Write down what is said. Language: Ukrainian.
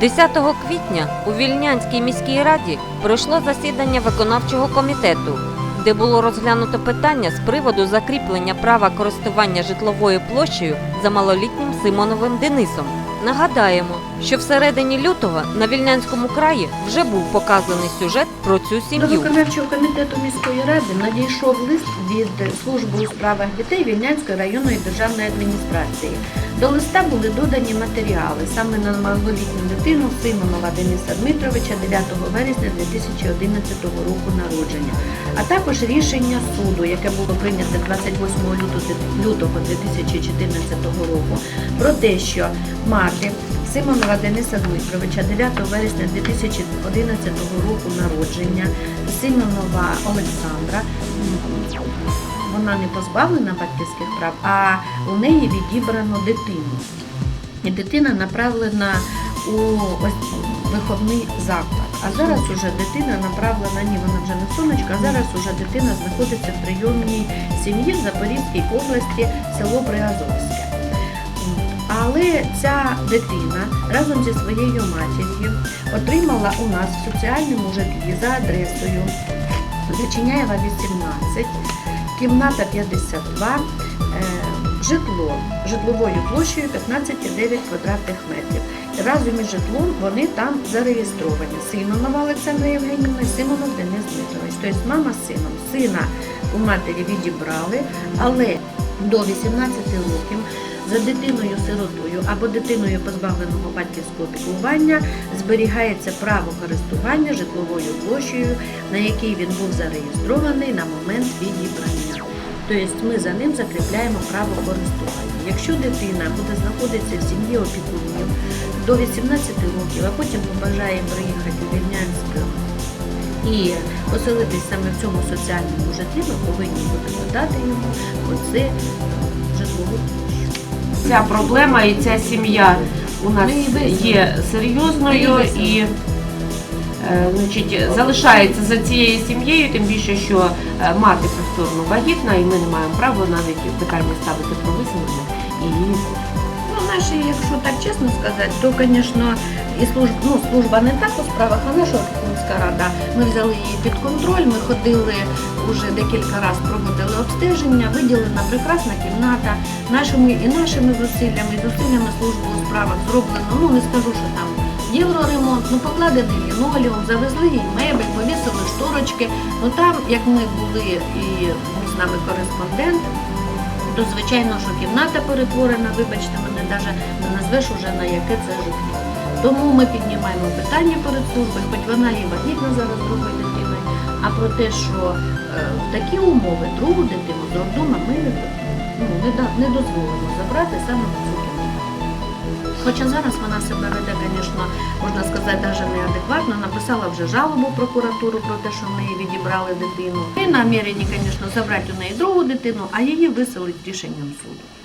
10 квітня у Вільнянській міській раді пройшло засідання виконавчого комітету, де було розглянуто питання з приводу закріплення права користування житловою площею за малолітнім Симоновим Денисом. Нагадаємо, що всередині лютого на Вільнянському краї вже був показаний сюжет про цю сім'ю. До виконавчого комітету міської ради надійшов лист від служби у справах дітей Вільнянської районної державної адміністрації. До листа були додані матеріали саме на малолітню дитину Симонова Дениса Дмитровича 9 вересня 2011 року народження, а також рішення суду, яке було прийнято 28 лютого- лютого 2014 року, про те, що мати Симонова Дениса Дмитровича 9 вересня 2011 року народження, Симонова Олександра. Вона не позбавлена батьківських прав, а у неї відібрано дитину. І дитина направлена у виховний заклад. А зараз уже дитина направлена, ні, вона вже не сонечка, а зараз уже дитина знаходиться в прийомній сім'ї в Запорізькій області, село Приазовське. Але ця дитина разом зі своєю матір'ю отримала у нас в соціальному житлі за адресою Зачиняєва 18, кімната 52, е, житло житловою площею 15,9 квадратних метрів. Разом із житлом вони там зареєстровані. Симонова Олександра Євгенівна Симонов Денис Дмитрович. Тобто мама з сином. Сина у матері відібрали, але до 18 років за дитиною-сиротою або дитиною позбавленого батьківського піклування зберігається право користування житловою площею, на якій він був зареєстрований на момент відібрання. Тобто ми за ним закріпляємо право користування. Якщо дитина буде знаходитися в сім'ї опікунів до 18 років, а потім побажає приїхати у Вільнянськ і поселитись саме в цьому соціальному житлі, ми повинні будемо дати йому оце житлову. Ця проблема і ця сім'я у нас є серйозною і е, значить, залишається за цією сім'єю, тим більше, що е, мати повторно вагітна, і ми не маємо права навіть питання ставити про виселення і її. Ну, наші, якщо так чесно сказати, то, звісно, і служба, ну, служба не так у справах, а наша опікунська рада. Ми взяли її під контроль, ми ходили вже декілька разів проводили обстеження, виділена прекрасна кімната. Нашими і нашими зусиллями, і зусиллями служби у справах зроблено, ну не скажу, що там євроремонт, ну покладений лінолеум, завезли їй мебель, повісили шторочки. Ну там, як ми були і з нами кореспондент, то звичайно, що кімната перетворена, вибачте, мене навіть не назвеш уже на яке це житло. Тому ми піднімаємо питання перед службою, хоч вона і вагітна зараз другою дитиною, а про те, що е, в такі умови другу дитину з роддома ми ну, не, не дозволимо забрати саме в цю. Хоча зараз вона себе веде, звісно, можна сказати, навіть неадекватно. Написала вже жалобу в прокуратуру про те, що в неї відібрали дитину. І намірені, звісно, забрати у неї другу дитину, а її виселить рішенням суду.